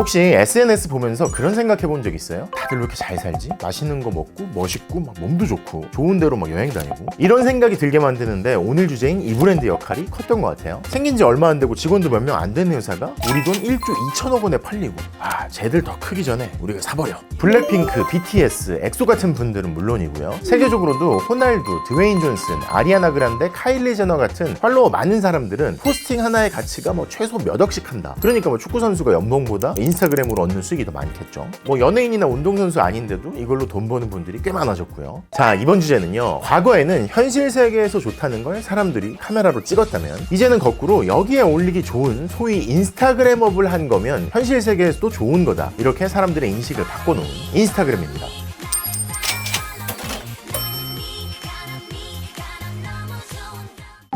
혹시 SNS 보면서 그런 생각해 본 적 있어요? 다들 왜 이렇게 잘 살지? 맛있는 거 먹고 멋있고 막 몸도 좋고 좋은 데로 막 여행 다니고 이런 생각이 들게 만드는데 오늘 주제인 이 브랜드 역할이 컸던 것 같아요. 생긴 지 얼마 안 되고 직원도 몇 명 안 되는 회사가 우리 돈 1조 2천억 원에 팔리고 아 쟤들 더 크기 전에 우리가 사버려. 블랙핑크, BTS, 엑소 같은 분들은 물론이고요. 세계적으로도 호날두, 드웨인 존슨, 아리아나 그란데, 카일리 제너 같은 팔로워 많은 사람들은 포스팅 하나의 가치가 뭐 최소 몇 억씩 한다. 그러니까 뭐 축구 선수가 연봉보다 인스타그램으로 얻는 수익이 더 많겠죠. 뭐 연예인이나 운동선수 아닌데도 이걸로 돈 버는 분들이 꽤 많아졌고요. 자, 이번 주제는요. 과거에는 현실 세계에서 좋다는 걸 사람들이 카메라로 찍었다면 이제는 거꾸로 여기에 올리기 좋은 소위 인스타그램업을 한 거면 현실 세계에서도 좋은 거다. 이렇게 사람들의 인식을 바꿔놓은 인스타그램입니다.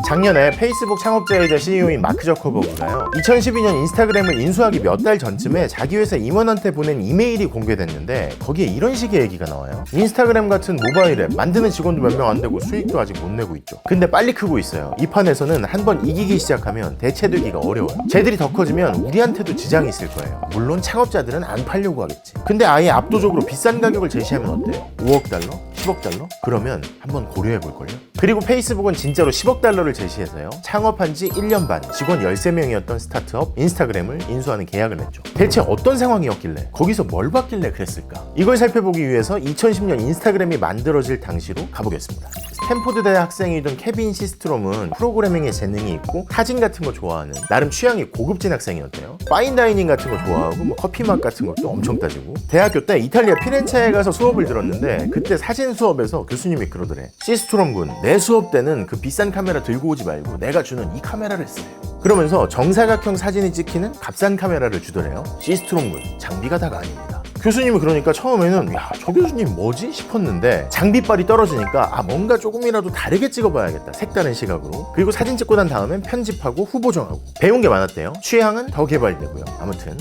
작년에 페이스북 창업자이자 CEO인 마크 저커버그가요. 2012년 인스타그램을 인수하기 몇 달 전쯤에 자기 회사 임원한테 보낸 이메일이 공개됐는데 거기에 이런 식의 얘기가 나와요. 인스타그램 같은 모바일 앱 만드는 직원도 몇 명 안 되고 수익도 아직 못 내고 있죠. 근데 빨리 크고 있어요. 이 판에서는 한 번 이기기 시작하면 대체되기가 어려워요. 쟤들이 더 커지면 우리한테도 지장이 있을 거예요. 물론 창업자들은 안 팔려고 하겠지. 근데 아예 압도적으로 비싼 가격을 제시하면 어때요? 5억 달러? 10억 달러? 그러면 한번 고려해 볼걸요? 그리고 페이스북은 진짜로 10억 달러를 제시해서요. 창업한 지 1년 반, 직원 13명이었던 스타트업 인스타그램을 인수하는 계약을 맺죠. 대체 어떤 상황이었길래 거기서 뭘 봤길래 그랬을까? 이걸 살펴보기 위해서 2010년 인스타그램이 만들어질 당시로 가보겠습니다. 스탠포드 대 학생이던 케빈 시스트롬은 프로그래밍에 재능이 있고 사진 같은 거 좋아하는 나름 취향이 고급진 학생이었대요. 파인다이닝 같은 거 좋아하고 뭐 커피 맛 같은 것도 엄청 따지고 대학교 때 이탈리아 피렌체에 가서 수업을 들었는데 그때 사진 수업에서 교수님이 그러더래. 시스트롬 군, 내 수업 때는 그 비싼 카메라 들고 오지 말고 내가 주는 이 카메라를 쓰래요. 그러면서 정사각형 사진이 찍히는 값싼 카메라를 주더래요. 시스트롬 군, 장비가 다가 아닙니다. 교수님이 그러니까 처음에는 야 저 교수님 뭐지? 싶었는데 장비빨이 떨어지니까 아 뭔가 조금이라도 다르게 찍어봐야겠다. 색다른 시각으로. 그리고 사진 찍고 난 다음엔 편집하고 후보 정하고. 배운 게 많았대요. 취향은 더 개발되고요. 아무튼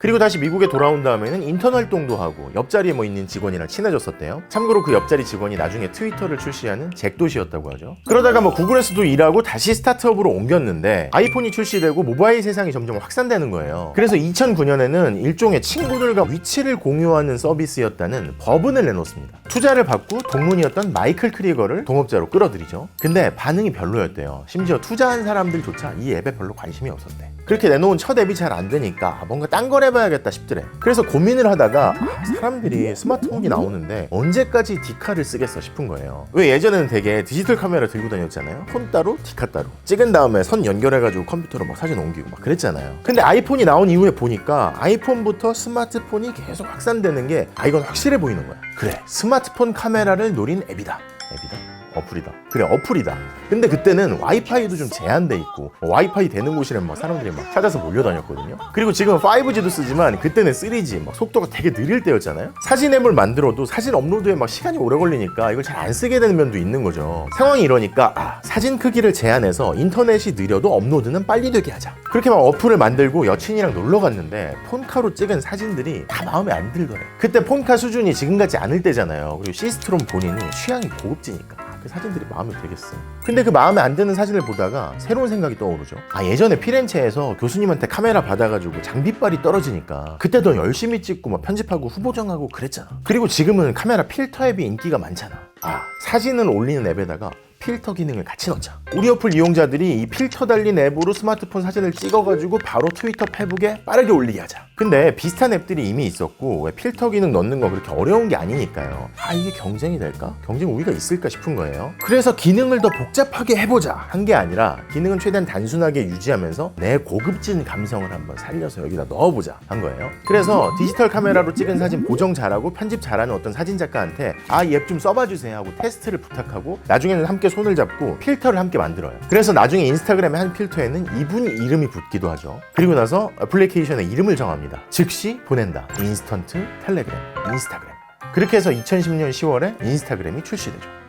그리고 다시 미국에 돌아온 다음에는 인턴 활동도 하고 옆자리에 뭐 있는 직원이랑 친해졌었대요. 참고로 그 옆자리 직원이 나중에 트위터를 출시하는 잭도시였다고 하죠. 그러다가 뭐 구글에서도 일하고 다시 스타트업으로 옮겼는데 아이폰이 출시되고 모바일 세상이 점점 확산되는 거예요. 그래서 2009년에는 일종의 친구들과 위치를 공유하는 서비스였다는 법은을 내놓습니다. 투자를 받고 동문이었던 마이클 크리거를 동업자로 끌어들이죠. 근데 반응이 별로였대요. 심지어 투자한 사람들조차 이 앱에 별로 관심이 없었대. 그렇게 내놓은 첫 앱이 잘 안 되니까 뭔가 딴 걸 해봐야겠다 싶더래. 그래서 고민을 하다가 아, 사람들이 스마트폰이 나오는데 언제까지 디카를 쓰겠어 싶은 거예요. 왜 예전에는 되게 디지털 카메라 들고 다녔잖아요. 폰 따로, 디카 따로. 찍은 다음에 선 연결해가지고 컴퓨터로 막 사진 옮기고 막 그랬잖아요. 근데 아이폰이 나온 이후에 보니까 아이폰부터 스마트폰이 계속 확산되는 게 아 이건 확실해 보이는 거야. 그래 스마트폰 카메라를 노린 앱이다. 앱이다. 어플이다. 그래 어플이다. 근데 그때는 와이파이도 좀 제한돼 있고 뭐 와이파이 되는 곳이란 막 사람들이 막 찾아서 몰려다녔거든요. 그리고 지금 5G도 쓰지만 그때는 3G 막 속도가 되게 느릴 때였잖아요. 사진 앱을 만들어도 사진 업로드에 막 시간이 오래 걸리니까 이걸 잘 안 쓰게 되는 면도 있는 거죠. 상황이 이러니까 아, 사진 크기를 제한해서 인터넷이 느려도 업로드는 빨리 되게 하자. 그렇게 막 어플을 만들고 여친이랑 놀러 갔는데 폰카로 찍은 사진들이 다 마음에 안 들더래. 그때 폰카 수준이 지금 같지 않을 때잖아요. 그리고 시스트롬 본인이 취향이 고급지니까. 그 사진들이 마음에 들겠어. 근데 그 마음에 안 드는 사진을 보다가 새로운 생각이 떠오르죠. 아 예전에 피렌체에서 교수님한테 카메라 받아가지고 장비빨이 떨어지니까 그때 더 열심히 찍고 막 편집하고 후보 정하고 그랬잖아. 그리고 지금은 카메라 필터 앱이 인기가 많잖아. 아 사진을 올리는 앱에다가 필터 기능을 같이 넣자. 우리 어플 이용자들이 이 필터 달린 앱으로 스마트폰 사진을 찍어가지고 바로 트위터 페북에 빠르게 올리게 하자. 근데 비슷한 앱들이 이미 있었고 왜 필터 기능 넣는 거 그렇게 어려운 게 아니니까요. 아 이게 경쟁이 될까? 경쟁 우위가 있을까 싶은 거예요. 그래서 기능을 더 복잡하게 해보자 한 게 아니라 기능은 최대한 단순하게 유지하면서 내 고급진 감성을 한번 살려서 여기다 넣어보자 한 거예요. 그래서 디지털 카메라로 찍은 사진 보정 잘하고 편집 잘하는 어떤 사진 작가한테 아 이 앱 좀 써봐 주세요 하고 테스트를 부탁하고 나중에는 함께 손을 잡고 필터를 함께 만들어요. 그래서 나중에 인스타그램의 한 필터에는 이분 이름이 붙기도 하죠. 그리고 나서 애플리케이션의 이름을 정합니다. 즉시 보낸다. 인스턴트 텔레그램, 인스타그램. 그렇게 해서 2010년 10월에 인스타그램이 출시되죠.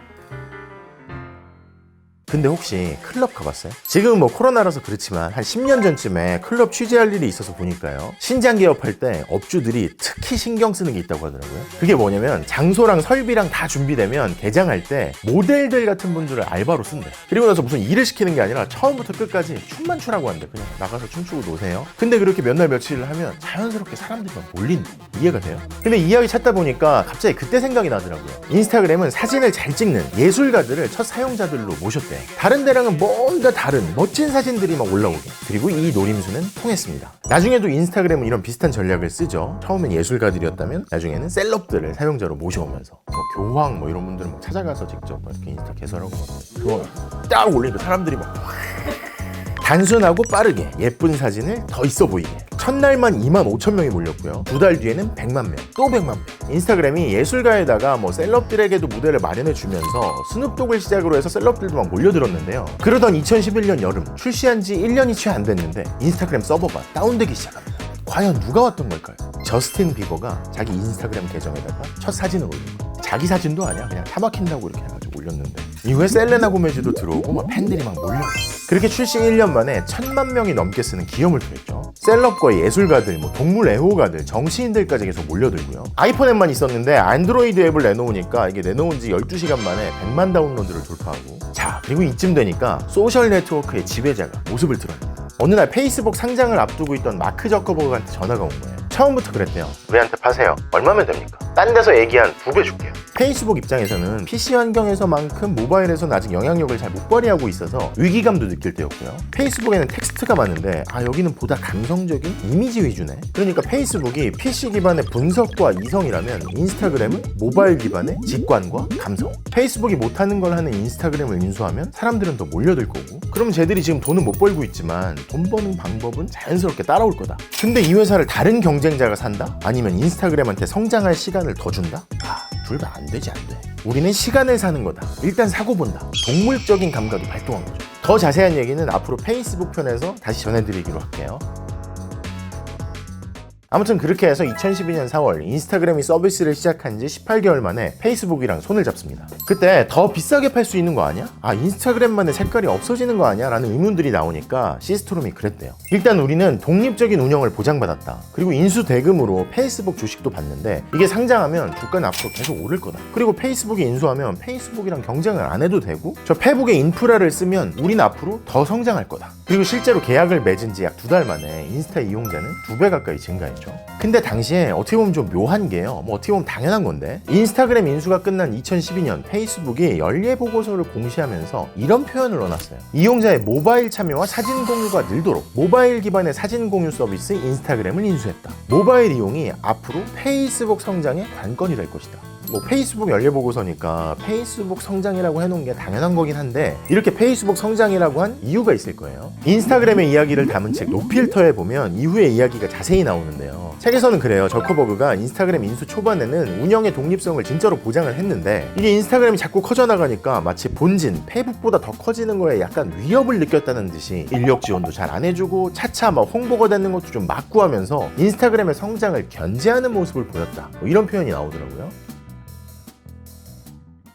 근데 혹시 클럽 가봤어요? 지금 뭐 코로나라서 그렇지만 한 10년 전쯤에 클럽 취재할 일이 있어서 보니까요. 신장 개업할 때 업주들이 특히 신경 쓰는 게 있다고 하더라고요. 그게 뭐냐면 장소랑 설비랑 다 준비되면 개장할 때 모델들 같은 분들을 알바로 쓴대. 그리고 나서 무슨 일을 시키는 게 아니라 처음부터 끝까지 춤만 추라고 한대. 그냥 나가서 춤추고 노세요. 근데 그렇게 몇 날 며칠을 하면 자연스럽게 사람들이 막 몰린대. 이해가 돼요? 근데 이야기 찾다 보니까 갑자기 그때 생각이 나더라고요. 인스타그램은 사진을 잘 찍는 예술가들을 첫 사용자들로 모셨대. 다른 데랑은 뭔가 다른 멋진 사진들이 막 올라오게. 그리고 이 노림수는 통했습니다. 나중에도 인스타그램은 이런 비슷한 전략을 쓰죠. 처음엔 예술가들이었다면 나중에는 셀럽들을 사용자로 모셔오면서 뭐 교황 뭐 이런 분들은 막 찾아가서 직접 막 이렇게 인스타 개설하고 막 교황 딱 올리니까 사람들이 막 단순하고 빠르게 예쁜 사진을 더 있어 보이게 첫날만 2만 5천 명이 몰렸고요. 두 달 뒤에는 100만 명 또 100만 명. 인스타그램이 예술가에다가 뭐 셀럽들에게도 무대를 마련해 주면서 스눕독을 시작으로 해서 셀럽들도 막 몰려들었는데요. 그러던 2011년 여름 출시한 지 1년이 채 안 됐는데 인스타그램 서버가 다운되기 시작합니다. 과연 누가 왔던 걸까요? 저스틴 비버가 자기 인스타그램 계정에다가 첫 사진을 올린 거예요. 자기 사진도 아니야. 그냥 타 막힌다고 이렇게 해가지고 올렸는데. 이후에 셀레나 고메즈도 들어오고 막 팬들이 막 몰려. 그렇게 출시 1년 만에 천만 명이 넘게 쓰는 기염을 토했죠. 셀럽과 예술가들, 뭐 동물 애호가들, 정치인들까지 계속 몰려들고요. 아이폰 앱만 있었는데 안드로이드 앱을 내놓으니까 이게 내놓은 지 12시간 만에 100만 다운로드를 돌파하고. 자 그리고 이쯤 되니까 소셜 네트워크의 지배자가 모습을 드러냅니다. 어느 날 페이스북 상장을 앞두고 있던 마크 저커버그한테 전화가 온 거예요. 처음부터 그랬대요 우리한테 파세요? 얼마면 됩니까? 딴 데서 얘기한 두 배 줄게요 페이스북 입장에서는 PC 환경에서만큼 모바일에서는 아직 영향력을 잘 못 발휘하고 있어서 위기감도 느낄 때였고요. 페이스북에는 텍스트가 많은데 아 여기는 보다 감성적인 이미지 위주네. 그러니까 페이스북이 PC 기반의 분석과 이성이라면 인스타그램은 모바일 기반의 직관과 감성. 페이스북이 못하는 걸 하는 인스타그램을 인수하면 사람들은 더 몰려들 거고 그럼 쟤들이 지금 돈은 못 벌고 있지만 돈 버는 방법은 자연스럽게 따라올 거다. 근데 이 회사를 다른 경쟁자가 산다? 아니면 인스타그램한테 성장할 시간 을 더 준다? 아, 둘 다 안 되지 안 돼. 우리는 시간을 사는 거다. 일단 사고 본다. 동물적인 감각이 발동한 거죠. 더 자세한 얘기는 앞으로 페이스북 편에서 다시 전해드리기로 할게요. 아무튼 그렇게 해서 2012년 4월 인스타그램이 서비스를 시작한 지 18개월 만에 페이스북이랑 손을 잡습니다. 그때 더 비싸게 팔 수 있는 거 아니야? 아 인스타그램만의 색깔이 없어지는 거 아니야? 라는 의문들이 나오니까 시스트롬이 그랬대요. 일단 우리는 독립적인 운영을 보장받았다. 그리고 인수 대금으로 페이스북 주식도 받는데 이게 상장하면 주가는 앞으로 계속 오를 거다. 그리고 페이스북이 인수하면 페이스북이랑 경쟁을 안 해도 되고 저 페북의 인프라를 쓰면 우린 앞으로 더 성장할 거다. 그리고 실제로 계약을 맺은 지 약 두 달 만에 인스타 이용자는 두 배 가까이 증가 했죠. 근데 당시에 어떻게 보면 좀 묘한 게요. 뭐 어떻게 보면 당연한 건데 인스타그램 인수가 끝난 2012년 페이스북이 연례 보고서를 공시하면서 이런 표현을 넣어놨어요. 이용자의 모바일 참여와 사진 공유가 늘도록 모바일 기반의 사진 공유 서비스 인스타그램을 인수했다. 모바일 이용이 앞으로 페이스북 성장의 관건이 될 것이다. 뭐 페이스북 연례 보고서니까 페이스북 성장이라고 해놓은 게 당연한 거긴 한데 이렇게 페이스북 성장이라고 한 이유가 있을 거예요. 인스타그램의 이야기를 담은 책 노필터에 보면 이후의 이야기가 자세히 나오는데요. 책에서는 그래요. 저커버그가 인스타그램 인수 초반에는 운영의 독립성을 진짜로 보장을 했는데 이게 인스타그램이 자꾸 커져나가니까 마치 본진 페이북보다 더 커지는 거에 약간 위협을 느꼈다는 듯이 인력 지원도 잘 안 해주고 차차 막 홍보가 되는 것도 좀 막고 하면서 인스타그램의 성장을 견제하는 모습을 보였다. 뭐 이런 표현이 나오더라고요.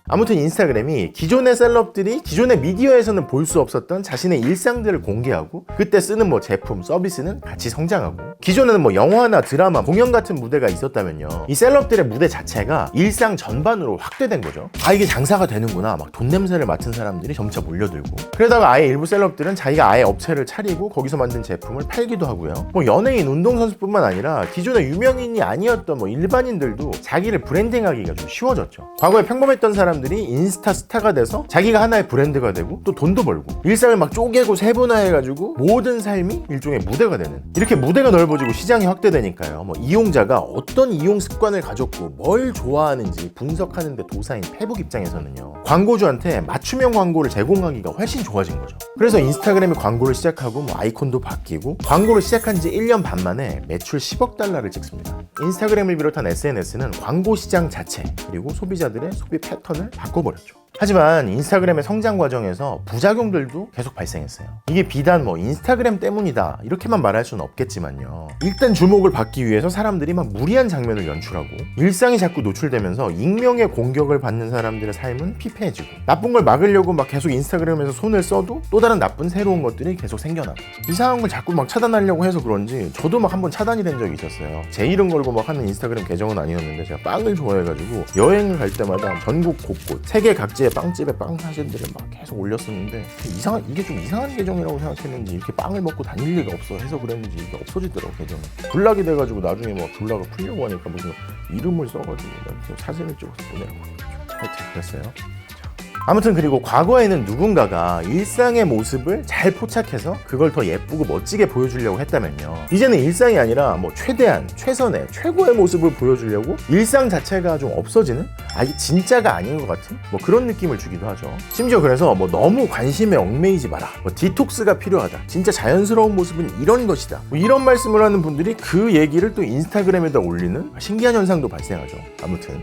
아무튼 인스타그램이 기존의 셀럽들이 기존의 미디어에서는 볼 수 없었던 자신의 일상들을 공개하고 그때 쓰는 뭐 제품, 서비스는 같이 성장하고 기존에는 뭐 영화나 드라마, 공연 같은 무대가 있었다면요. 이 셀럽들의 무대 자체가 일상 전반으로 확대된 거죠. 아 이게 장사가 되는구나. 막 돈 냄새를 맡은 사람들이 점차 몰려들고 그러다가 아예 일부 셀럽들은 자기가 아예 업체를 차리고 거기서 만든 제품을 팔기도 하고요. 뭐 연예인, 운동선수뿐만 아니라 기존의 유명인이 아니었던 뭐 일반인들도 자기를 브랜딩하기가 좀 쉬워졌죠. 과거에 평범했던 사람 사람들이 인스타 스타가 돼서 자기가 하나의 브랜드가 되고 또 돈도 벌고 일상을 막 쪼개고 세분화해가지고 모든 삶이 일종의 무대가 되는 이렇게 무대가 넓어지고 시장이 확대되니까요. 뭐 이용자가 어떤 이용 습관을 가졌고 뭘 좋아하는지 분석하는데 도사인 페북 입장에서는요. 광고주한테 맞춤형 광고를 제공하기가 훨씬 좋아진 거죠. 그래서 인스타그램이 광고를 시작하고 뭐 아이콘도 바뀌고 광고를 시작한 지 1년 반 만에 매출 10억 달러를 찍습니다. 인스타그램을 비롯한 SNS는 광고 시장 자체 그리고 소비자들의 소비 패턴을 바꿔버렸죠. 하지만 인스타그램의 성장 과정에서 부작용들도 계속 발생했어요. 이게 비단 뭐 인스타그램 때문이다 이렇게만 말할 수는 없겠지만요. 일단 주목을 받기 위해서 사람들이 막 무리한 장면을 연출하고 일상이 자꾸 노출되면서 익명의 공격을 받는 사람들의 삶은 피폐해지고 나쁜 걸 막으려고 막 계속 인스타그램에서 손을 써도 또 다른 나쁜 새로운 것들이 계속 생겨나고 이상한 걸 자꾸 막 차단하려고 해서 그런지 저도 막 한번 차단이 된 적이 있었어요. 제 이름 걸고 막 하는 인스타그램 계정은 아니었는데 제가 빵을 좋아해가지고 여행을 갈 때마다 전국 곳곳 세계 각지 의 빵집에 빵 사진들을 막 계속 올렸었는데 이상한 이게 좀 이상한 계정이라고 생각했는지 이렇게 빵을 먹고 다닐 리가 없어 해서 그랬는지 이게 없어지더라고 계정이 불락이 돼가지고 나중에 막 불락을 풀려고 하니까 무슨 이름을 써가지고 사진을 찍어서 보내라고 하여튼 그랬어요. 아무튼 그리고 과거에는 누군가가 일상의 모습을 잘 포착해서 그걸 더 예쁘고 멋지게 보여주려고 했다면요. 이제는 일상이 아니라 뭐 최대한, 최선의, 최고의 모습을 보여주려고 일상 자체가 좀 없어지는? 아, 이게 진짜가 아닌 것 같은? 뭐 그런 느낌을 주기도 하죠. 심지어 그래서 뭐 너무 관심에 얽매이지 마라. 뭐 디톡스가 필요하다. 진짜 자연스러운 모습은 이런 것이다. 뭐 이런 말씀을 하는 분들이 그 얘기를 또 인스타그램에다 올리는 신기한 현상도 발생하죠. 아무튼.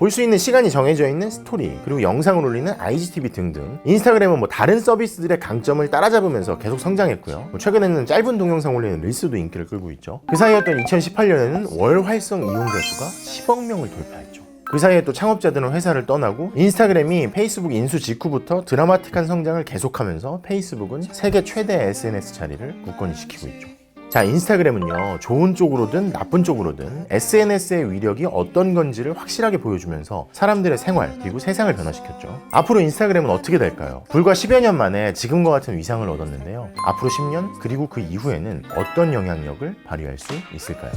볼 수 있는 시간이 정해져 있는 스토리 그리고 영상을 올리는 IGTV 등등 인스타그램은 뭐 다른 서비스들의 강점을 따라잡으면서 계속 성장했고요. 뭐 최근에는 짧은 동영상 올리는 릴스도 인기를 끌고 있죠. 그 사이였던 2018년에는 월 활성 이용자 수가 10억 명을 돌파했죠. 그 사이에 또 창업자들은 회사를 떠나고 인스타그램이 페이스북 인수 직후부터 드라마틱한 성장을 계속하면서 페이스북은 세계 최대 SNS 자리를 굳건히 지키고 있죠 자, 인스타그램은요, 좋은 쪽으로든 나쁜 쪽으로든 SNS의 위력이 어떤 건지를 확실하게 보여주면서 사람들의 생활, 그리고 세상을 변화시켰죠. 앞으로 인스타그램은 어떻게 될까요? 불과 10여 년 만에 지금과 같은 위상을 얻었는데요. 앞으로 10년, 그리고 그 이후에는 어떤 영향력을 발휘할 수 있을까요?